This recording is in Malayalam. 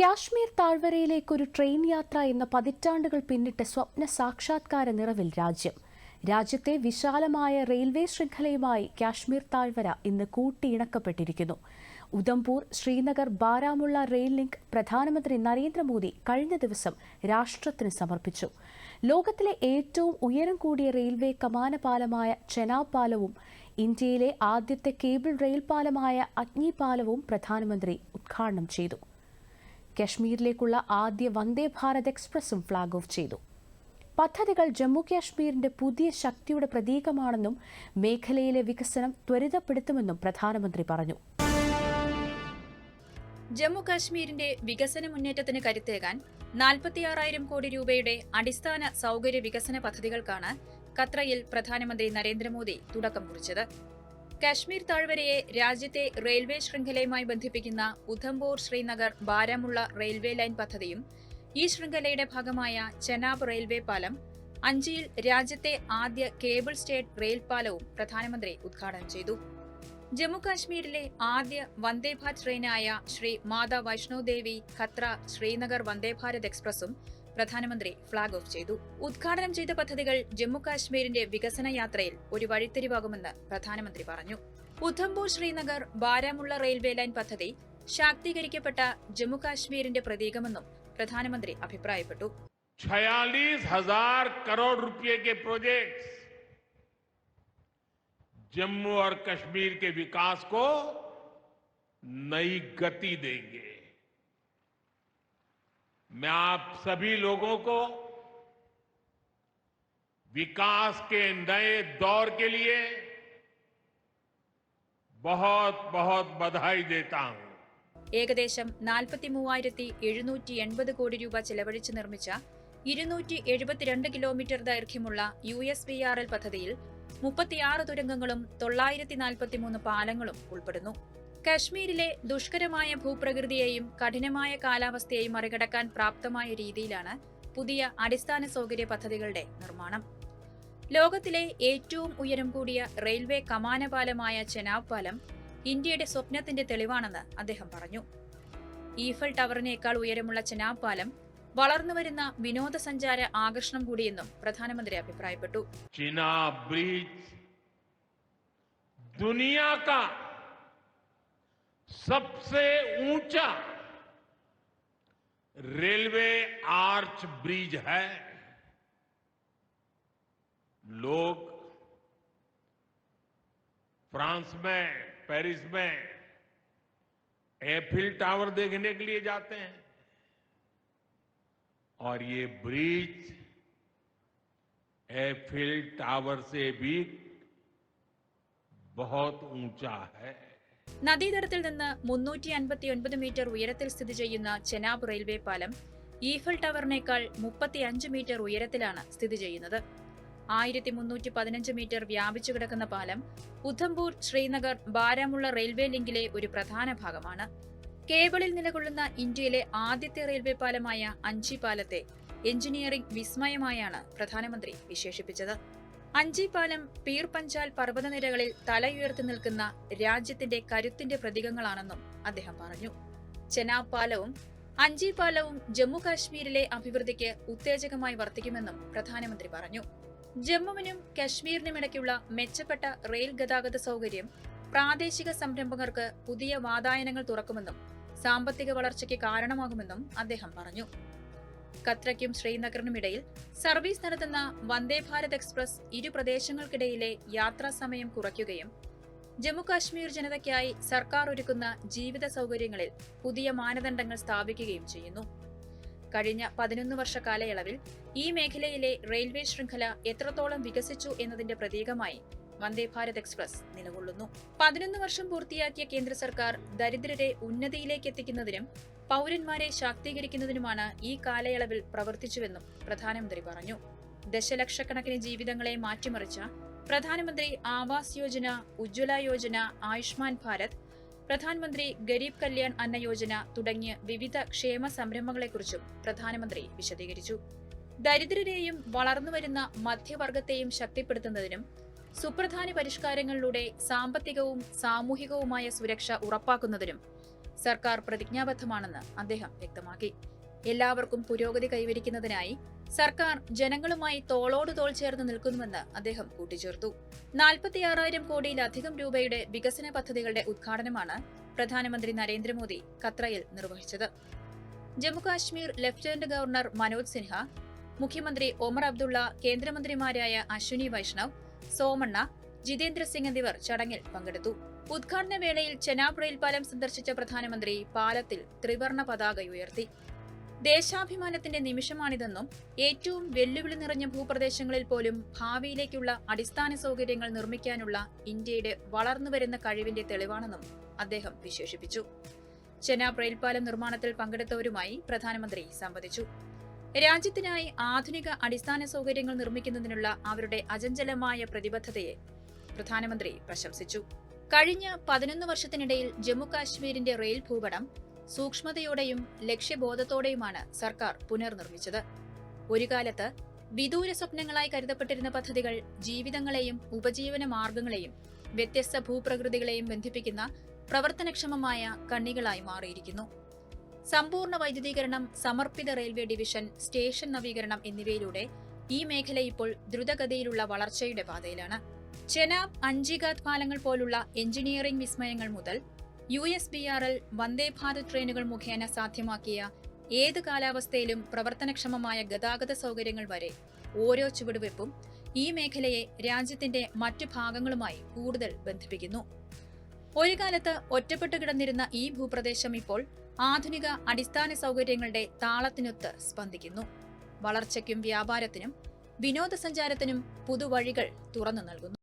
കാശ്മീർ താഴ്വരയിലേക്കൊരു ട്രെയിൻ യാത്ര എന്ന പതിറ്റാണ്ടുകൾ പിന്നിട്ട് സ്വപ്ന സാക്ഷാത്കാര നിറവിൽ രാജ്യം. രാജ്യത്തെ വിശാലമായ റെയിൽവേ ശൃംഖലയുമായി കാശ്മീർ താഴ്വര ഇന്ന് കൂട്ടിയിണക്കപ്പെട്ടിരിക്കുന്നു. ഉദംപൂർ ശ്രീനഗർ ബാരാമുള്ള റെയിൽ ലിങ്ക് പ്രധാനമന്ത്രി നരേന്ദ്രമോദി കഴിഞ്ഞ ദിവസം രാഷ്ട്രത്തിന് സമർപ്പിച്ചു. ലോകത്തിലെ ഏറ്റവും ഉയരം കൂടിയ റെയിൽവേ കമാന പാലമായ ചെനാബ് പാലവും ഇന്ത്യയിലെ ആദ്യത്തെ കേബിൾ റെയിൽ പാലമായ അഗ്നി പാലവും പ്രധാനമന്ത്രി ഉദ്ഘാടനം ചെയ്തു. കശ്മീരിലേക്കുള്ള ആദ്യ വന്ദേ ഭാരത് എക്സ്പ്രസും ഫ്ളാഗ് ഓഫ് ചെയ്തു. പദ്ധതികൾ ജമ്മു കാശ്മീരിന്റെ പുതിയ ശക്തിയുടെ പ്രതീകമാണെന്നും മേഖലയിലെ വികസനം ത്വരിതപ്പെടുത്തുമെന്നും പ്രധാനമന്ത്രി പറഞ്ഞു. ജമ്മു കാശ്മീരിന്റെ വികസന മുന്നേറ്റത്തിന് കരുത്തേകാൻ നാൽപ്പത്തിയാറായിരം കോടി രൂപയുടെ അടിസ്ഥാന സൗകര്യ വികസന പദ്ധതികൾക്കാണ് ഖത്രയിൽ പ്രധാനമന്ത്രി നരേന്ദ്രമോദി തുടക്കം കുറിച്ചത്. കാശ്മീർ താഴ്വരയെ രാജ്യത്തെ റെയിൽവേ ശൃംഖലയുമായി ബന്ധിപ്പിക്കുന്ന ഉധംപൂർ ശ്രീനഗർ ബാരാമുള്ള റെയിൽവേ ലൈൻ പദ്ധതിയും ഈ ശൃംഖലയുടെ ഭാഗമായ ചെനാബ് റെയിൽവേ പാലം അഞ്ചിയിൽ രാജ്യത്തെ ആദ്യ കേബിൾ സ്റ്റേറ്റ് റെയിൽ പാലവും പ്രധാനമന്ത്രി ഉദ്ഘാടനം ചെയ്തു. ജമ്മുകാശ്മീരിലെ ആദ്യ വന്ദേഭാരത് ട്രെയിനായ ശ്രീ മാതാ വൈഷ്ണോദേവി ഖത്ര ശ്രീനഗർ വന്ദേഭാരത് എക്സ്പ്രസും പ്രധാനമന്ത്രി ഫ്ളാഗ് ഓഫ് ചെയ്തു ഉദ്ഘാടനം ചെയ്ത പദ്ധതികൾ ജമ്മു കാശ്മീരിന്റെ വികസന യാത്രയിൽ ഒരു വഴിത്തിരിവാകുമെന്ന് പ്രധാനമന്ത്രി പറഞ്ഞു ഉധംപൂർ ശ്രീനഗർ ബാരാമുള്ള റെയിൽവേ ലൈൻ പദ്ധതി ശാക്തീകരിക്കപ്പെട്ട ജമ്മു കാശ്മീരിന്റെ പ്രതീകമെന്നും പ്രധാനമന്ത്രി അഭിപ്രായപ്പെട്ടു छियालीस हजार करोड़ रुपए के प्रोजेक्ट्स जम्मू और कश्मीर के विकास को नई गति देंगे मैं आप सभी लोगों को विकास के नए दौर के लिए बहुत बहुत बधाई देता हूं ഏകദേശം നാൽപ്പത്തി മൂവായിരത്തി എഴുന്നൂറ്റി എൺപത് കോടി രൂപ ചെലവഴിച്ച് നിർമ്മിച്ച ഇരുന്നൂറ്റി എഴുപത്തിരണ്ട് കിലോമീറ്റർ ദൈർഘ്യമുള്ള U S B R L പദ്ധതിയിൽ മുപ്പത്തിയാറ് തുരങ്കങ്ങളും തൊള്ളായിരത്തി നാൽപ്പത്തിമൂന്ന് പാലങ്ങളും ഉൾപ്പെടുന്നു കശ്മീരിലെ ദുഷ്കരമായ ഭൂപ്രകൃതിയെയും കഠിനമായ കാലാവസ്ഥയെയും മറികടക്കാൻ പ്രാപ്തമായ രീതിയിലാണ് പുതിയ അടിസ്ഥാന സൗകര്യ പദ്ധതികളുടെ നിർമ്മാണം. ലോകത്തിലെ ഏറ്റവും ഉയരം കൂടിയ റെയിൽവേ കമാനപാലമായ ചെനാബ് പാലം ഇന്ത്യയുടെ സ്വപ്നത്തിന്റെ തെളിവാണെന്ന് അദ്ദേഹം പറഞ്ഞു. ഈഫൽ ടവറിനേക്കാൾ ഉയരമുള്ള ചെനാബ് പാലം വളർന്നുവരുന്ന വിനോദസഞ്ചാര ആകർഷണം കൂടിയെന്നും പ്രധാനമന്ത്രി അഭിപ്രായപ്പെട്ടു. सबसे ऊँचा रेलवे आर्च ब्रिज है। लोग फ्रांस में, पेरिस में एफिल टावर देखने के लिए जाते हैं। और ये ब्रिज एफिल टावर से भी बहुत ऊँचा है। നദീതടത്തിൽ നിന്ന് മുന്നൂറ്റി അൻപത്തി ഒൻപത് മീറ്റർ ഉയരത്തിൽ സ്ഥിതി ചെയ്യുന്ന ചെനാബ് റെയിൽവേ പാലം ഈഫൽ ടവറിനേക്കാൾ മുപ്പത്തി അഞ്ച് മീറ്റർ ഉയരത്തിലാണ് സ്ഥിതി ചെയ്യുന്നത്. ആയിരത്തി മുന്നൂറ്റി പതിനഞ്ച് മീറ്റർ വ്യാപിച്ചു കിടക്കുന്ന പാലം ഉധംപൂർ ശ്രീനഗർ ബാരാമുള്ള റെയിൽവേ ലിങ്കിലെ ഒരു പ്രധാന ഭാഗമാണ്. കേബിളിൽ നിലകൊള്ളുന്ന ഇന്ത്യയിലെ ആദ്യത്തെ റെയിൽവേ പാലമായ അഞ്ചി പാലത്തെ എഞ്ചിനീയറിംഗ് വിസ്മയമായാണ് പ്രധാനമന്ത്രി വിശേഷിപ്പിച്ചത്. അഞ്ചി പീർപഞ്ചാൽ പീർ പഞ്ചാൽ പർവതനിരകളിൽ തലയുയർത്തി നിൽക്കുന്ന രാജ്യത്തിന്റെ കരുത്തിന്റെ പ്രതീകങ്ങളാണെന്നും അദ്ദേഹം പറഞ്ഞു. ചെനാബ് പാലവും അഞ്ചി പാലവും ജമ്മു കാശ്മീരിലെ അഭിവൃദ്ധിക്ക് ഉത്തേജകമായി വർത്തിക്കുമെന്നും പ്രധാനമന്ത്രി പറഞ്ഞു. ജമ്മുവിനും കശ്മീരിനും ഇടയ്ക്കുള്ള മെച്ചപ്പെട്ട റെയിൽ ഗതാഗത സൗകര്യം പ്രാദേശിക സംരംഭകർക്ക് പുതിയ വാതായനങ്ങൾ തുറക്കുമെന്നും സാമ്പത്തിക വളർച്ചയ്ക്ക് കാരണമാകുമെന്നും അദ്ദേഹം പറഞ്ഞു. ഖത്രയ്ക്കും ശ്രീനഗറിനുമിടയിൽ സർവീസ് നടത്തുന്ന വന്ദേ ഭാരത് എക്സ്പ്രസ് ഇരു പ്രദേശങ്ങൾക്കിടയിലെ യാത്രാ സമയം കുറയ്ക്കുകയും ജമ്മുകാശ്മീർ ജനതയ്ക്കായി സർക്കാർ ഒരുക്കുന്ന ജീവിത സൗകര്യങ്ങളിൽ പുതിയ മാനദണ്ഡങ്ങൾ സ്ഥാപിക്കുകയും ചെയ്യുന്നു. കഴിഞ്ഞ പതിനൊന്ന് വർഷ കാലയളവിൽ ഈ മേഖലയിലെ റെയിൽവേ ശൃംഖല എത്രത്തോളം വികസിച്ചു എന്നതിന്റെ പ്രതീകമായി വന്ദേ ഭാരത് എക്സ്പ്രസ് നിലകൊള്ളുന്നു. പതിനൊന്ന് വർഷം പൂർത്തിയാക്കിയ കേന്ദ്ര സർക്കാർ ദരിദ്രരെ ഉന്നതിയിലേക്ക് എത്തിക്കുന്നതിനും പൗരന്മാരെ ശാക്തീകരിക്കുന്നതിനുമാണ് ഈ കാലയളവിൽ പ്രവർത്തിച്ചുവെന്നും പ്രധാനമന്ത്രി പറഞ്ഞു. ദശലക്ഷക്കണക്കിന് ജീവിതങ്ങളെ മാറ്റിമറിച്ച പ്രധാനമന്ത്രി ആവാസ് യോജന ഉജ്ജ്വല യോജന ആയുഷ്മാൻ ഭാരത് പ്രധാനമന്ത്രി ഗരീബ് കല്യാൺ അന്ന യോജന തുടങ്ങിയ വിവിധ ക്ഷേമ സംരംഭങ്ങളെക്കുറിച്ചും പ്രധാനമന്ത്രി വിശദീകരിച്ചു. ദരിദ്രരെയും വളർന്നുവരുന്ന മധ്യവർഗത്തെയും ശക്തിപ്പെടുത്തുന്നതിനും സുപ്രധാന പരിഷ്കാരങ്ങളിലൂടെ സാമ്പത്തികവും സാമൂഹികവുമായ സുരക്ഷ ഉറപ്പാക്കുന്നതിനും സർക്കാർ പ്രതിജ്ഞാബദ്ധമാണെന്ന് അദ്ദേഹം വ്യക്തമാക്കി. എല്ലാവർക്കും പുരോഗതി കൈവരിക്കുന്നതിനായി സർക്കാർ ജനങ്ങളുമായി തോളോട് തോൾ ചേർന്ന് നിൽക്കുന്നുവെന്ന് അദ്ദേഹം കൂട്ടിച്ചേർത്തു. നാൽപ്പത്തിയാറായിരം കോടിയിലധികം രൂപയുടെ വികസന പദ്ധതികളുടെ ഉദ്ഘാടനമാണ് പ്രധാനമന്ത്രി നരേന്ദ്രമോദി ഖത്രയിൽ നിർവഹിച്ചത്. ജമ്മുകാശ്മീർ ലഫ്റ്റനന്റ് ഗവർണർ മനോജ് സിൻഹ മുഖ്യമന്ത്രി ഒമർ അബ്ദുള്ള കേന്ദ്രമന്ത്രിമാരായ അശ്വിനി വൈഷ്ണവ് സോമണ്ണ ജിതേന്ദ്ര സിംഗ് എന്നിവർ ചടങ്ങിൽ പങ്കെടുത്തു. ഉദ്ഘാടന വേളയിൽ ചെനാബ് പാലം സന്ദർശിച്ച പ്രധാനമന്ത്രി പാലത്തിൽ ത്രിവർണ പതാക ഉയർത്തി. ദേശാഭിമാനത്തിന്റെ നിമിഷമാണിതെന്നും ഏറ്റവും വെല്ലുവിളി നിറഞ്ഞ ഭൂപ്രദേശങ്ങളിൽ പോലും ഭാവിയിലേക്കുള്ള അടിസ്ഥാന സൗകര്യങ്ങൾ നിർമ്മിക്കാനുള്ള ഇന്ത്യയുടെ വളർന്നുവരുന്ന കഴിവിന്റെ തെളിവാണെന്നും അദ്ദേഹം വിശേഷിപ്പിച്ചു. ചെനാബ് റെയിൽപാലം നിർമ്മാണത്തിൽ പങ്കെടുത്തവരുമായി പ്രധാനമന്ത്രി സംവദിച്ചു. രാജ്യത്തിനായി ആധുനിക അടിസ്ഥാന സൗകര്യങ്ങൾ നിർമ്മിക്കുന്നതിനുള്ള അവരുടെ അചഞ്ചലമായ പ്രതിബദ്ധതയെ പ്രധാനമന്ത്രി പ്രശംസിച്ചു. കഴിഞ്ഞ പതിനൊന്ന് വർഷത്തിനിടയിൽ ജമ്മു കാശ്മീരിന്റെ റെയിൽ ഭൂപടം സൂക്ഷ്മതയോടെയും ലക്ഷ്യബോധത്തോടെയുമാണ് സർക്കാർ പുനർനിർമ്മിച്ചത്. ഒരു കാലത്ത് വിദൂര സ്വപ്നങ്ങളായി കരുതപ്പെട്ടിരുന്ന പദ്ധതികൾ ജീവിതങ്ങളെയും ഉപജീവന മാർഗങ്ങളെയും വ്യത്യസ്ത ഭൂപ്രകൃതികളെയും ബന്ധിപ്പിക്കുന്ന പ്രവർത്തനക്ഷമമായ കണ്ണികളായി മാറിയിരിക്കുന്നു. സമ്പൂർണ വൈദ്യുതീകരണം സമർപ്പിത റെയിൽവേ ഡിവിഷൻ സ്റ്റേഷൻ നവീകരണം എന്നിവയിലൂടെ ഈ മേഖല ഇപ്പോൾ ദ്രുതഗതിയിലുള്ള വളർച്ചയുടെ പാതയിലാണ്. ചെനാബ് അഞ്ചിഗാത് പാലങ്ങൾ പോലുള്ള എഞ്ചിനീയറിംഗ് വിസ്മയങ്ങൾ മുതൽ U S B R L Vande Bharat ട്രെയിനുകൾ മുഖേന സാധ്യമാക്കിയ ഏത് കാലാവസ്ഥയിലും പ്രവർത്തനക്ഷമമായ ഗതാഗത സൗകര്യങ്ങൾ വരെ ഓരോ ചുവടുവെപ്പും ഈ മേഖലയെ രാജ്യത്തിന്റെ മറ്റു ഭാഗങ്ങളുമായി കൂടുതൽ ബന്ധിപ്പിക്കുന്നു. ഒരു കാലത്ത് ഒറ്റപ്പെട്ടു കിടന്നിരുന്ന ഈ ഭൂപ്രദേശം ഇപ്പോൾ ആധുനിക അടിസ്ഥാന സൗകര്യങ്ങളുടെ താളത്തിനൊത്ത് സ്പന്ദിക്കുന്നു. വളർച്ചയ്ക്കും വ്യാപാരത്തിനും വിനോദസഞ്ചാരത്തിനും പുതുവഴികൾ തുറന്നു നൽകുന്നു.